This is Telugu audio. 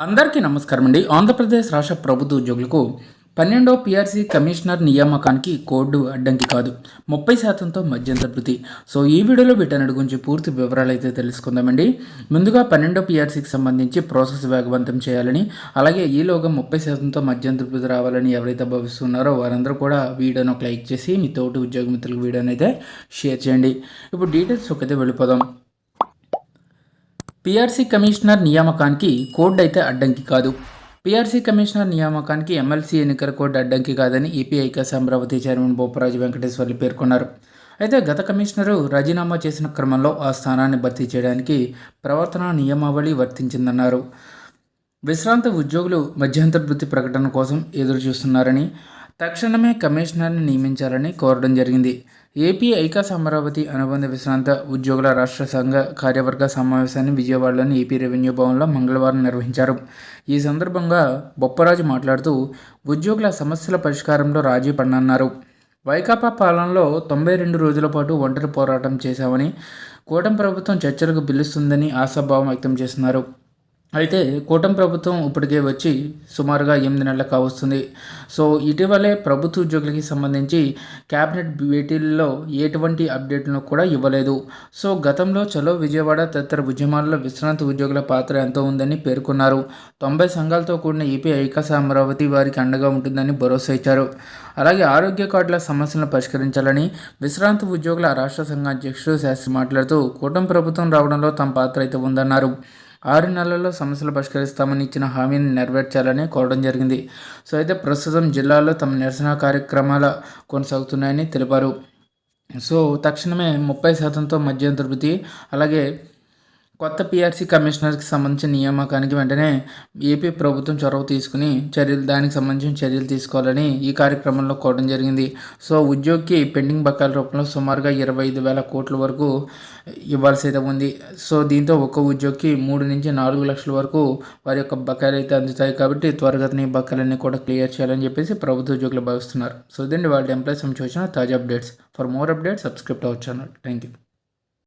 అందరికీ నమస్కారం అండి. ఆంధ్రప్రదేశ్ రాష్ట్ర ప్రభుత్వ ఉద్యోగులకు పన్నెండో పిఆర్సీ కమిషనర్ నియామకానికి కోడ్ అడ్డంకి కాదు ముప్పై శాతంతో మధ్యంతర భృతి. సో ఈ వీడియోలో వీటన్నిటి గురించి పూర్తి వివరాలు అయితే తెలుసుకుందామండి. ముందుగా పన్నెండో పిఆర్సీకి సంబంధించి ప్రాసెస్ వేగవంతం చేయాలని అలాగే ఈలోగా ముప్పై శాతంతో మధ్యంతర భృతి రావాలని ఎవరైతే భావిస్తున్నారో వారందరూ కూడా వీడియోను ఒక లైక్ చేసి మీ తోటి ఉద్యోగ మిత్రులకు వీడియోని అయితే షేర్ చేయండి. ఇప్పుడు డీటెయిల్స్ ఒకతే వెళ్ళిపోదాం. పీఆర్సీ కమిషనర్ నియామకానికి కోడ్ అయితే అడ్డంకి కాదు. పీఆర్సీ కమిషనర్ నియామకానికి ఎమ్మెల్సీ ఎన్నికల కోడ్ అడ్డంకి కాదని ఈపీఐకస్ అమరావతి చైర్మన్ బొప్పరాజు వెంకటేశ్వర్లు పేర్కొన్నారు. అయితే గత కమిషనరు రాజీనామా చేసిన క్రమంలో ఆ స్థానాన్ని భర్తీ చేయడానికి ప్రవర్తన నియమావళి వర్తించిందన్నారు. విశ్రాంత ఉద్యోగులు మధ్యంతర వృత్తి ప్రకటన కోసం ఎదురు చూస్తున్నారని తక్షణమే కమిషనర్ని నియమించాలని కోరడం జరిగింది. ఏపీ ఐకాస్ అమరావతి అనుబంధ విశ్రాంత ఉద్యోగుల రాష్ట్ర సంఘ కార్యవర్గ సమావేశాన్ని విజయవాడలోని ఏపీ రెవెన్యూ భవన్లో మంగళవారం నిర్వహించారు. ఈ సందర్భంగా బొప్పరాజు మాట్లాడుతూ ఉద్యోగుల సమస్యల పరిష్కారంలో రాజీ పడనన్నారు. వైకాపా పాలనలో తొంభై రెండు రోజుల పాటు ఒంటరి పోరాటం చేశామని కూటమి ప్రభుత్వం చర్చలకు పిలుస్తుందని ఆశాభావం వ్యక్తం చేస్తున్నారు. అయితే కూటమి ప్రభుత్వం ఇప్పటికే వచ్చి సుమారుగా ఎనిమిది నెలలు కావస్తుంది. సో ఇటీవలే ప్రభుత్వ ఉద్యోగులకి సంబంధించి క్యాబినెట్ భేటీల్లో ఎటువంటి అప్డేట్లను కూడా ఇవ్వలేదు. సో గతంలో చలో విజయవాడ తదితర ఉద్యమాల్లో విశ్రాంత ఉద్యోగుల పాత్ర ఎంతో ఉందని పేర్కొన్నారు. తొంభై సంఘాలతో కూడిన ఏపీ ఐకాస అమరావతి వారికి అండగా ఉంటుందని భరోసా ఇచ్చారు. అలాగే ఆరోగ్య కార్డుల సమస్యలను పరిష్కరించాలని విశ్రాంత ఉద్యోగుల రాష్ట్ర సంఘ అధ్యక్షుడు శాస్త్రి మాట్లాడుతూ కూటమి ప్రభుత్వం రావడంలో తమ పాత్ర అయితే ఉందన్నారు. ఆరు నెలల్లో సమస్యలు పరిష్కరిస్తామని ఇచ్చిన హామీని నెరవేర్చాలని కోరడం జరిగింది. సో అయితే ప్రస్తుతం జిల్లాలో తమ నిరసన కార్యక్రమాలు కొనసాగుతున్నాయని తెలిపారు. సో తక్షణమే ముప్పై శాతంతో మద్యం వృత్తి అలాగే కొత్త పిఆర్సీ కమిషనర్కి సంబంధించిన నియామకానికి వెంటనే ఏపీ ప్రభుత్వం చొరవ తీసుకుని చర్యలు దానికి సంబంధించిన చర్యలు తీసుకోవాలని ఈ కార్యక్రమంలో కోవడం జరిగింది. సో ఉద్యోగికి పెండింగ్ బకాయిల రూపంలో సుమారుగా ఇరవై ఐదు వేల కోట్ల వరకు ఇవ్వాల్సి అయితే ఉంది. సో దీంతో ఒక్క ఉద్యోగికి మూడు నుంచి నాలుగు లక్షల వరకు వారి యొక్క బకాయిలు అయితే అందుతాయి కాబట్టి త్వరగతిని బకాయిలన్నీ కూడా క్లియర్ చేయాలని చెప్పేసి ప్రభుత్వ ఉద్యోగులు భావిస్తున్నారు. సో దీన్ని వాళ్ళ ఎంప్లాయీస్ సంబంధించిన తాజా updates. For more updates subscribe our channel. Thank you